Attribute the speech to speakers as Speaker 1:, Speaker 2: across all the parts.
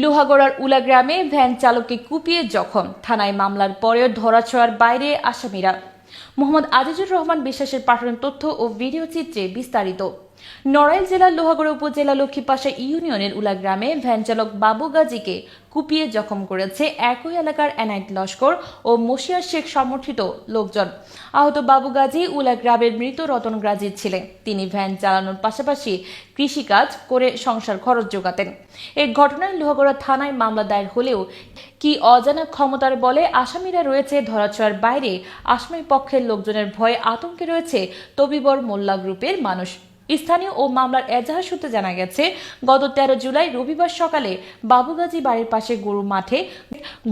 Speaker 1: লোহাগড়ার উলা গ্রামে ভ্যান চালককে কুপিয়ে জখম। থানায় মামলার পরেও ধরাছোঁয়ার বাইরে আসামিরা। মোহাম্মদ আজিজুর রহমান বিশ্বাসের পাঠানো তথ্য ও ভিডিও চিত্রে বিস্তারিত। নড়াইল জেলার লোহাগড়া উপজেলা লক্ষ্মীপাশা ইউনিয়নের উলা গ্রামে ভ্যান চালক বাবু গাজীকে কুপিয়ে জখম করেছে একই এলাকার এনায়েত লস্কর ও মশিয়ার শেখ সমর্থিত লোকজন। আহত বাবু গাজী উলা গ্রামের মৃত রতন গাজীর ছিলেন তিনি ভ্যান চালানোর পাশাপাশি কৃষিকাজ করে সংসার খরচ যোগাতেন। এই ঘটনায় লোহাগড়া থানায় মামলা দায়ের হলেও কি অজানা ক্ষমতার বলে আসামিরা রয়েছে ধরাছোঁয়ার বাইরে আসামি পক্ষের লোকজনের ভয়ে আতঙ্কে রয়েছে তবিবর মোল্লা গ্রুপের মানুষ। স্থানীয় ও মামলার এজাহার সূত্রে জানা গেছে, গত তেরো জুলাই রবিবার সকালে বাবুগাজী বাড়ির পাশে গরু মাঠে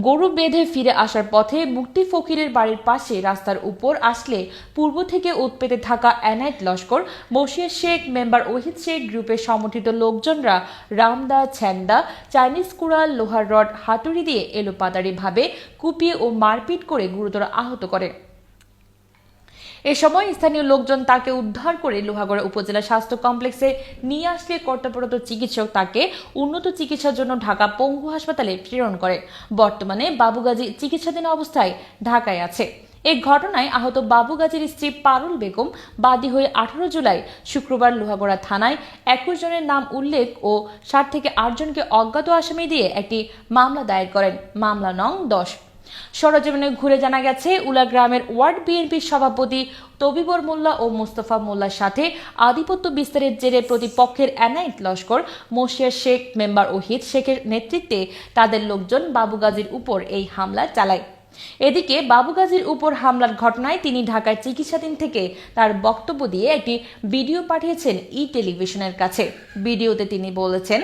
Speaker 1: গরু বেঁধে ফিরে আসার পথে মুক্তি ফকিরের বাড়ির পাশে রাস্তার উপর আসলে পূর্ব থেকে উৎপেতে থাকা এনায়েত লস্কর মশিয়া শেখ, মেম্বার ওহিদ শেখ গ্রুপের সমর্থিত লোকজনরা রামদা, ছ্যান্দা, চাইনিজ কুড়াল, লোহার রড, হাতুড়ি দিয়ে এলোপাতাড়িভাবে কুপিয়ে ও মারপিট করে গুরুতর আহত করে। এ সময় স্থানীয় লোকজন তাকে উদ্ধার করে লোহাগড়া উপজেলা স্বাস্থ্য কমপ্লেক্সে নিয়ে আসলে কর্তব্যরত চিকিৎসক তাকে উন্নত চিকিৎসার জন্য ঢাকা পঙ্গু হাসপাতালে প্রেরণ করে। বর্তমানে বাবুগাজী চিকিৎসাধীন অবস্থায় ঢাকায় আছে। এই ঘটনায় আহত বাবু গাজীর স্ত্রী পারুল বেগম বাদী হয়ে আঠারো জুলাই শুক্রবার লোহাগড়া থানায় একুশ জনের নাম উল্লেখ ও ষাট থেকে আট জনকে অজ্ঞাত আসামি দিয়ে একটি মামলা দায়ের করেন। মামলা নং দশ। সরজমিনে ঘুরে জানা গেছে, উলা গ্রামের ওয়ার্ড বিএনপির সভাপতি তবিবর মোল্লা ও মোস্তফা মোল্লার সাথে আধিপত্য বিস্তারের জেরে প্রতিপক্ষের এনায়েত লস্কর মশিয়া শেখ মেম্বার ওহিদ শেখের নেতৃত্বে তাদের লোকজন বাবুগাজীর উপর এই হামলা চালায়। এদিকে বাবুগাজীর উপর হামলার ঘটনায় তিনি ঢাকায় চিকিৎসাধীন থেকে তার বক্তব্য দিয়ে একটি ভিডিও পাঠিয়েছেন ই টেলিভিশনের কাছে। ভিডিওতে তিনি বলেছেন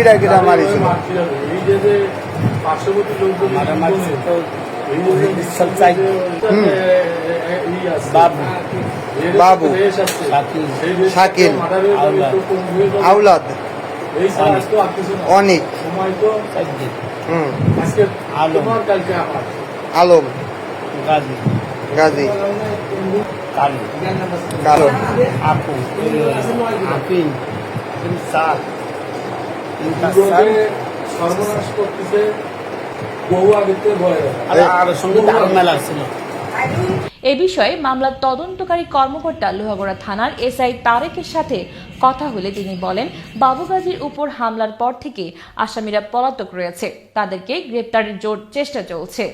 Speaker 2: কিরা কিরা মারিছিল।
Speaker 3: বাবু। শাকিল।
Speaker 4: হয়ে
Speaker 2: আউলাদ। অনেক
Speaker 3: আলম। গাজী
Speaker 2: গাজী
Speaker 3: কালী
Speaker 2: কালো
Speaker 3: আপু আপিন
Speaker 4: দুটোকে সর্বনাশ করতেছে বহু আগের থেকে ভয়
Speaker 3: আর আর সঙ্গে মেলা ছিল।
Speaker 1: এ বিষয়ে মামলার তদন্তকারী কর্মকর্তা লোহাগড়া থানার এসআই তারেকের সাথে কথা হলে তিনি বলেন বাবুগাজীর উপর হামলার পর থেকে আসামিরা পলাতক রয়েছে। তাদেরকে গ্রেপ্তারের জোর চেষ্টা চলছে।